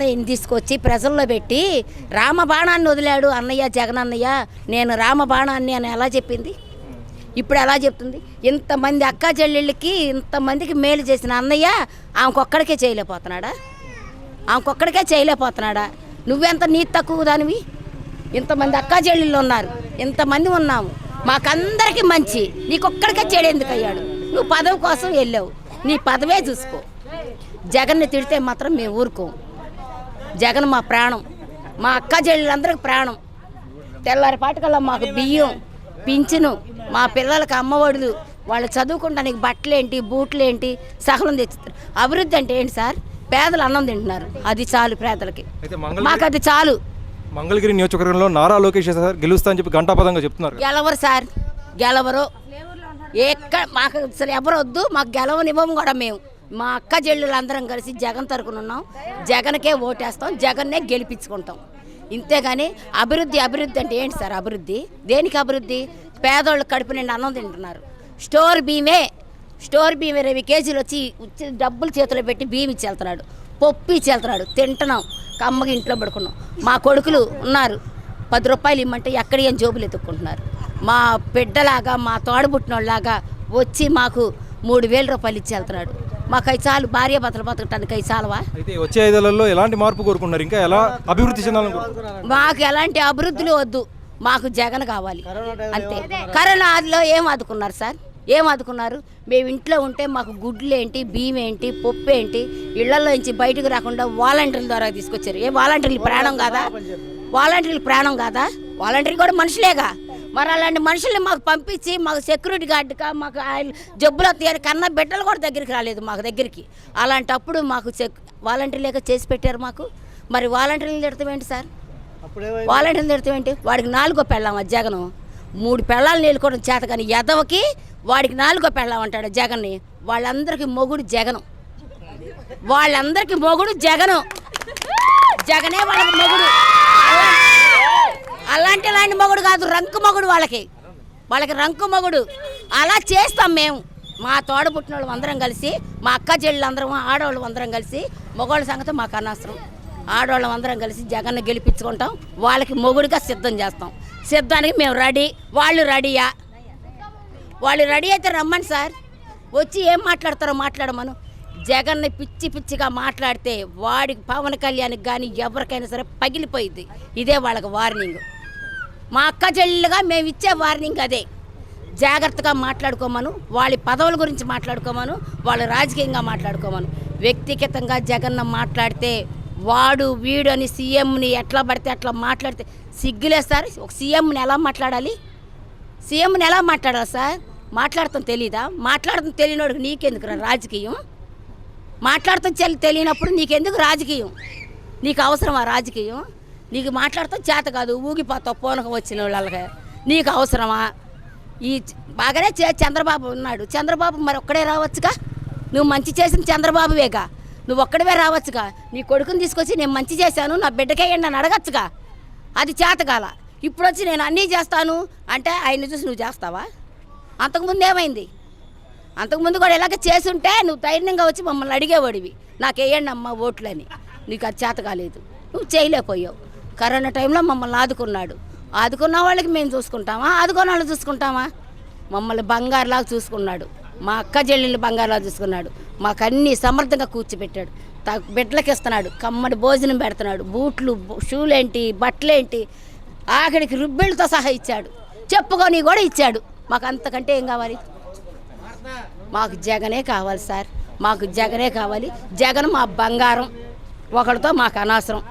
అన్నయ్యని తీసుకొచ్చి ప్రజల్లో పెట్టి రామబాణాన్ని వదిలాడు అన్నయ్య జగన్ అన్నయ్య నేను రామబాణాన్ని అని ఎలా చెప్పింది? ఇప్పుడు ఎలా చెప్తుంది? ఇంతమంది అక్క చెల్లెళ్ళకి ఇంతమందికి మేలు చేసిన అన్నయ్య ఆమెకొక్కడికే చేయలేకపోతున్నాడా? ఆమెకొక్కడికే చేయలేకపోతున్నాడా? నువ్వెంత నీతి తక్కువ దానివి? ఇంతమంది అక్క చెల్లెళ్ళు ఉన్నారు. ఇంతమంది ఉన్నాము. మాకందరికీ మంచి. నీకొక్కడికే చెడేందుకు అయ్యాడు నువ్వు పదవి కోసం వెళ్ళావు. నీ పదవే చూసుకో. జగన్ని తిడితే మాత్రం మేము ఊరుకోము. జగన్ మా ప్రాణం. మా అక్క చెల్లెలందరికి ప్రాణం. తెల్లారిపాటికల్లా మాకు బియ్యం పింఛను మా పిల్లలకి అమ్మఒడులు వాళ్ళు చదువుకుంటానికి బట్టలేంటి బూట్లేంటి సహలం తెచ్చుతారు. అభివృద్ధి అంటే ఏంటి సార్? పేదలు అన్నం తింటున్నారు. అది చాలు పేదలకి. మాకు అది చాలు. మంగళగిరి నియోజకవర్గంలో నారా లోకేష్ సార్ గెలుస్తా అని చెప్పి గంటాపదంగా చెప్తున్నారు. గెలవరు సార్. గెలవరు. ఎక్కడ మాకు అసలు ఎవరు వద్దు మాకు గెలవనివ్వము కూడా మేము. మా అక్క చెల్లెలు అందరం కలిసి జగన్ తరపున ఉన్నాం. జగన్కే ఓటేస్తాం జగన్నే గెలిపించుకుంటాం. ఇంతేగాని అభివృద్ధి అభివృద్ధి అంటే ఏంటి సార్ అభివృద్ధి? దేనికి అభివృద్ధి? పేదోళ్ళు కడుపు నిండి అన్నం తింటున్నారు. స్టోర్ బీమే స్టోర్ బియ్యం ఇరవై కేజీలు వచ్చి ఉచ్చి డబ్బులు చేతిలో పెట్టి బియ్యం ఇచ్చి వెళ్తున్నాడు పప్పు ఇచ్చి వెళ్తున్నాడు తింటున్నాం. కమ్మగా ఇంట్లో పడుకున్నాం. మా కొడుకులు ఉన్నారు. పది రూపాయలు ఇమ్మంటే ఎక్కడ ఏం జోబులు ఎత్తుక్కుంటున్నారు? మా బిడ్డలాగా మా తోడబుట్టినోళ్ళలాగా వచ్చి మాకు మూడు వేల రూపాయలు ఇచ్చి వెళ్తున్నాడు. మాకు చాలు భార్య భర్తలు బతకటానికి అవి చాలవా? అయితే వచ్చే ఐదేళ్ళలో ఎలాంటి మార్పు కోరుకున్నారు? ఇంకా ఎలా అభివృద్ధి చెందాలని కోరుకుంటున్నారు? మాకు ఎలాంటి అభివృద్ధులు వద్దు. మాకు జగన్ కావాలి. అంతే. కరోనాలో ఏం ఆదుకున్నారు సార్? ఏం ఆదుకున్నారు? మేము ఇంట్లో ఉంటే మాకు గుడ్లు ఏంటి బియ్యం ఏంటి పప్పు ఏంటి ఇళ్ళలో నుంచి బయటకు రాకుండా వాలంటీర్ల ద్వారా తీసుకొచ్చారు. ఏ వాలంటీర్లు ప్రాణం కాదా? వాలంటీర్లు ప్రాణం కాదా? వాలంటీర్ కూడా మనుషులేగా? మరి అలాంటి మనుషుల్ని మాకు పంపించి మాకు సెక్యూరిటీ గార్డుగా మాకు ఆయన జబ్బులు వస్తాయని కన్నా బిడ్డలు కూడా దగ్గరికి రాలేదు మాకు దగ్గరికి. అలాంటప్పుడు మాకు సెక్ వాలంటీర్లేక చేసి పెట్టారు మాకు. మరి వాలంటీర్లు తిడతాం ఏంటి సార్? వాలంటీర్లు తిడతాం ఏంటి? వాడికి నాలుగో పెళ్ళాం జగను. మూడు పెళ్ళాలు నేలుకోవడం చేత కానీ ఎదవకి వాడికి నాలుగో పెళ్ళాం అంటాడు జగన్ని. వాళ్ళందరికీ మొగుడు జగను. వాళ్ళందరికీ మొగుడు జగను. జగనే వాళ్ళకి మొగుడు. అలాంటి మొగుడు కాదు రంకు మొగుడు వాళ్ళకి. వాళ్ళకి రంకు మొగుడు. అలా చేస్తాం మేము. మా తోడ పుట్టిన వాళ్ళు అందరం కలిసి మా అక్క చెల్లెలు అందరం ఆడవాళ్ళు అందరం కలిసి మగవాళ్ళ సంగతి మాకు అనవసరం. ఆడవాళ్ళం అందరం కలిసి జగన్ను గెలిపించుకుంటాం. వాళ్ళకి మొగుడుగా సిద్ధం చేస్తాం. సిద్ధానికి మేము రెడీ. వాళ్ళు రెడీయా? వాళ్ళు రెడీ అయితే రమ్మని సార్. వచ్చి ఏం మాట్లాడతారో మాట్లాడమను. జగన్ని పిచ్చి పిచ్చిగా మాట్లాడితే వాడికి పవన్ కళ్యాణ్కి కానీ ఎవరికైనా సరే పగిలిపోయింది ఇదే వాళ్ళకి వార్నింగ్. మా అక్క చెల్లెలుగా మేము ఇచ్చే వార్నింగ్ అదే. జాగ్రత్తగా మాట్లాడుకోమను వాళ్ళ పదవుల గురించి మాట్లాడుకోమను వాళ్ళు రాజకీయంగా మాట్లాడుకోమను. వ్యక్తిగతంగా జగన్న మాట్లాడితే వాడు వీడు అని సీఎంని ఎట్లా పడితే అట్లా మాట్లాడితే సిగ్గులేస్తారు. ఒక సీఎంని ఎలా మాట్లాడాలి? సీఎంని ఎలా మాట్లాడాలి సార్? మాట్లాడతాం తెలీదా? మాట్లాడతాం తెలియనోడికి నీకెందుకు రాజకీయం? మాట్లాడతాం తెలియనప్పుడు నీకెందుకు రాజకీయం? నీకు అవసరమా రాజకీయం? నీకు మాట్లాడతాం చేత కాదు ఊగిపోతావు పూనకం వచ్చిన వాళ్ళకి. నీకు అవసరమా? ఈ బాగానే చే చంద్రబాబు ఉన్నాడు. చంద్రబాబు మరి ఒక్కడే రావచ్చుగా? నువ్వు మంచి చేసిన చంద్రబాబువేగా. నువ్వు ఒక్కడవే రావచ్చుగా? నీ కొడుకుని తీసుకొచ్చి నేను మంచి చేశాను నా బిడ్డకేయండి అని అడగచ్చుగా? అది చేతకాల ఇప్పుడు వచ్చి నేను అన్నీ చేస్తాను అంటే ఆయన చూసి నువ్వు చేస్తావా? అంతకుముందు ఏమైంది? అంతకుముందు కూడా ఇలాగ చేసుంటే నువ్వు ధైర్యంగా వచ్చి మమ్మల్ని అడిగేవాడివి. నాకు వేయండి అమ్మ ఓట్లని. నీకు అది చేత కాలేదు. నువ్వు చేయలేకపోయావు. కరోనా టైంలో మమ్మల్ని ఆదుకున్నాడు. ఆదుకున్న వాళ్ళకి మేము చూసుకుంటామా? ఆదుకున్న వాళ్ళు చూసుకుంటామా? మమ్మల్ని బంగారులాగా చూసుకున్నాడు. మా అక్క చెల్లెళ్ళు బంగారులాగా చూసుకున్నాడు. మాకు అన్నీ సమర్థంగా కూర్చోబెట్టాడు. త- బిడ్డలకి ఇస్తున్నాడు కమ్మడి భోజనం పెడుతున్నాడు. బూట్లు షూలేంటి బట్టలేంటి? ఆఖరికి రుబ్బెళ్ళతో సహా ఇచ్చాడు. చెప్పుకొని కూడా ఇచ్చాడు. మాకు అంతకంటే ఏం కావాలి? మాకు జగనే కావాలి సార్. మాకు జగనే కావాలి. జగన్ మా బంగారం. ఒకరితో మాకు అనవసరం